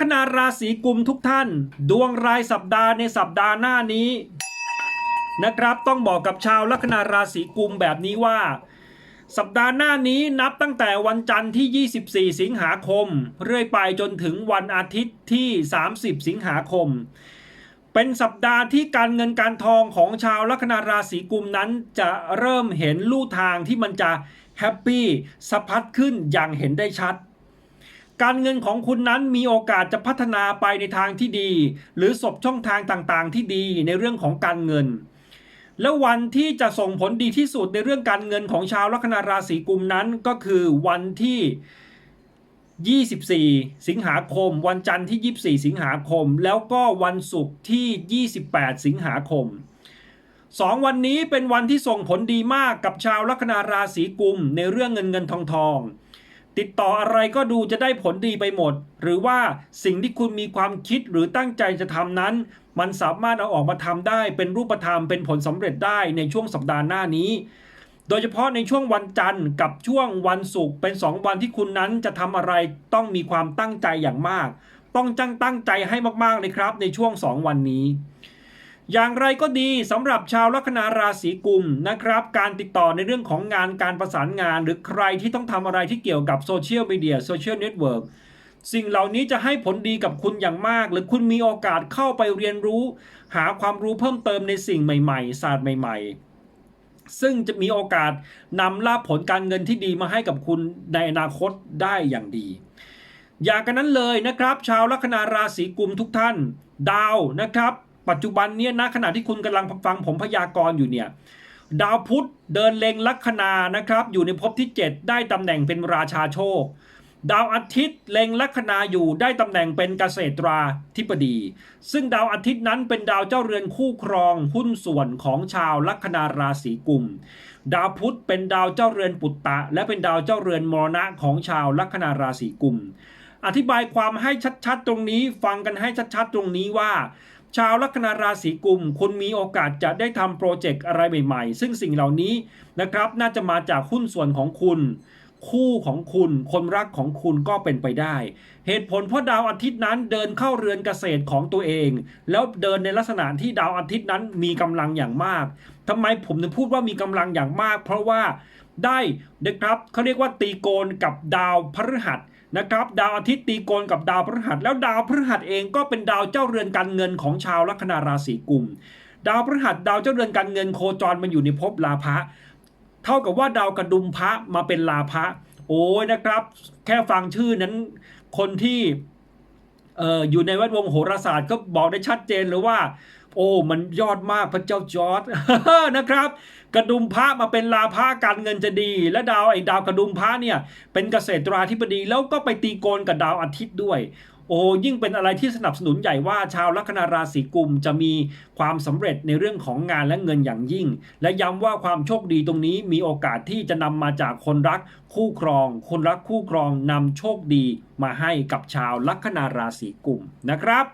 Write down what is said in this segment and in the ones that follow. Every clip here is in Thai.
คนาราศีกุมทุกท่าน ดวงรายสัปดาห์ในสัปดาห์หน้านี้ นะครับต้องบอกกับชาวลัคนาราศีกุมแบบนี้ว่า สัปดาห์หน้านี้นับตั้งแต่วันจันทร์ที่ 24 สิงหาคม เรื่อยไปจนถึงวันอาทิตย์ที่ 30 สิงหาคม เป็นสัปดาห์ที่การเงินการทองของชาวลัคนาราศีกุมนั้นจะเริ่มเห็นลู่ทางที่มันจะแฮปปี้สะพัดขึ้นอย่างเห็นได้ชัด การเงินของคุณนั้นมีโอกาสจะพัฒนาไปในทางที่ดี หรือสบช่องทางต่างๆ ที่ดีในเรื่องของการเงิน แล้ววันที่จะส่งผลดีที่สุดในเรื่องการเงินของชาวลัคนาราศีกุมนั้นก็คือวันที่ 24 สิงหาคม วันจันทร์ที่ 24 สิงหาคม แล้วก็วันศุกร์ที่ 28 สิงหาคมสองวันนี้เป็นวันที่ส่งผลดีมากกับชาวลัคนาราศีกุมในเรื่องเงินเงินทองทอง ติดต่ออะไรก็ดูจะได้ผลดีไปหมด หรือว่าสิ่งที่คุณมีความคิดหรือตั้งใจจะทำนั้น มันสามารถเอาออกมาทำได้เป็นรูปธรรมเป็นผลสำเร็จได้ในช่วงสัปดาห์หน้านี้ โดยเฉพาะในช่วงวันจันทร์กับช่วงวันศุกร์เป็น 2 วันที่คุณนั้นจะทำอะไรต้องมีความตั้งใจอย่างมาก ต้องจังตั้งใจให้มากๆเลยครับในช่วง 2 วันนี้ อย่างไรก็ดีสำหรับชาวลัคนาราศีกุมนะครับ การติดต่อในเรื่องของงานการประสานงาน หรือใครที่ต้องทำอะไรที่เกี่ยวกับโซเชียลมีเดียโซเชียลเน็ตเวิร์กสิ่งเหล่านี้จะให้ผลดีกับคุณอย่างมาก หรือคุณมีโอกาสเข้าไปเรียนรู้ หาความรู้เพิ่มเติมในสิ่งใหม่ๆศาสตร์ใหม่ ๆ ซึ่งจะมีโอกาสนำลาภผลการเงินที่ดีมาให้กับคุณในอนาคตได้อย่างดี อย่างกันนั้นเลยนะครับ ชาวลัคนาราศีกุมทุกท่าน ดาวนะครับ ปัจจุบันเนี้นะขณะที่คุณกำลังฟังผมพยากรณ์อยู่เนี่ยดาวพุธเดินเล็งลัคนานะครับ อยู่ในภพที่ 7 ได้ตำแหน่งเป็นราชาโชค ดาวอาทิตย์เล็งลัคนาอยู่ได้ตำแหน่งเป็นเกษตราธิบดี ซึ่งดาวอาทิตย์นั้นเป็นดาวเจ้าเรือนคู่ครองหุ้นส่วนของชาวลัคนาราศีกุม ดาวพุธเป็นดาวเจ้าเรือนปุตตะ และเป็นดาวเจ้าเรือนมรณะของชาวลัคนาราศีกุม อธิบายความให้ชัดๆตรงนี้ฟังกันให้ชัดๆตรงนี้ว่า ชาวลัคนาราศีกุม คุณมีโอกาสจะได้ทำโปรเจกต์อะไรใหม่ๆ ซึ่งสิ่งเหล่านี้นะครับ น่าจะมาจากหุ้นส่วนของคุณ คู่ของคุณ คนรักของคุณก็เป็นไปได้ เหตุผลเพราะดาวอาทิตย์นั้นเดินเข้าเรือนเกษตรของตัวเอง แล้วเดินในลักษณะที่ดาวอาทิตย์นั้นมีกำลังอย่างมากทำไมผมถึงพูดว่ามีกำลังอย่างมาก เพราะว่าได้นะครับเขาเรียกว่าตีโกนกับดาวพฤหัส นะครับดาวอาทิตย์ตีโกนกับดาวพฤหัส แล้วดาวพฤหัสเองก็เป็นดาวเจ้าเรือนการเงินของชาวลัคนาราศีกุม ดาวพฤหัสดาวเจ้าเรือนการเงินโคจรมันอยู่ในภพลาภะเท่ากับว่าดาวกระดุมพระมาเป็นลาภะโอ้ยนะครับ แค่ฟังชื่อนั้นคนที่ อ่ออยู่ในแวดวงโหราศาสตร์ก็บอกได้ชัดเจนเลยว่า โอ้ มันยอดมากพระเจ้าจอร์ดนะครับ กระดุมพระมาเป็นลาภะการเงินจะดี และดาวไอ้ดาวกระดุมพระเนี่ยเป็นเกษตราธิบดีแล้วก็ไปตีโกนกับดาวอาทิตย์ด้วย โอ้ยิ่งเป็นอะไรที่สนับสนุนใหญ่ว่าชาวลัคนาราศีกุมจะมีความสำเร็จในเรื่องของงานและเงินอย่างยิ่ง และย้ำว่าความโชคดีตรงนี้มีโอกาสที่จะนำมาจากคนรักคู่ครอง คนรักคู่ครองนำโชคดีมาให้กับชาวลัคนาราศีกุมนะครับ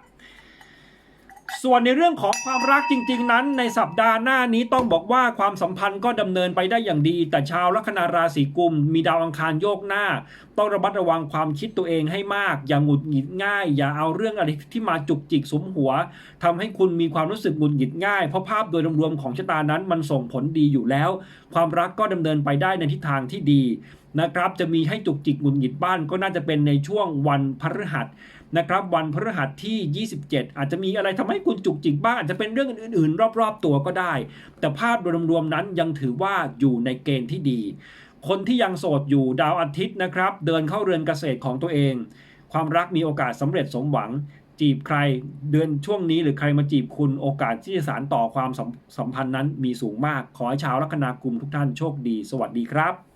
ส่วนในเรื่องของความรักจริง ๆ นั้น ในสัปดาห์หน้านี้ต้องบอกว่าความสัมพันธ์ก็ดำเนินไปได้อย่างดี แต่ชาวลัคนาราศีกุม มีดาวอังคารโยกหน้า ต้องระมัดระวังความคิดตัวเองให้มาก อย่าหงุดหงิดง่าย อย่าเอาเรื่องอะไรที่มาจุกจิกสมหัวทำให้คุณมีความรู้สึกหงุดหงิดง่าย เพราะภาพโดยรวมๆของชะตานั้นมันส่งผลดีอยู่แล้ว ความรักก็ดำเนินไปได้ในทิศทางที่ดี นะครับจะมีให้จุกจิกหงุดหงิดบ้านก็น่าจะเป็นในช่วงวันพฤหัสนะครับวันพฤหัสที่ 27 อาจจะมีอะไรทำให้คุณจุกจิกบ้างอาจจะเป็นเรื่องอื่นๆ รอบๆ ตัวก็ได้ แต่ภาพโดยรวมๆนั้นยังถือว่าอยู่ในเกณฑ์ที่ดี คนที่ยังโสดอยู่ดาวอาทิตย์นะครับ เดินเข้าเรือนเกษตรของตัวเอง ความรักมีโอกาสสำเร็จสมหวังจีบใครเดือนช่วงนี้หรือใครมาจีบคุณโอกาสที่จะสานต่อความสัมสัมพันธ์นั้นมีสูงมาก ขอให้ชาวลัคนากุมทุกท่านโชคดี สวัสดีครับ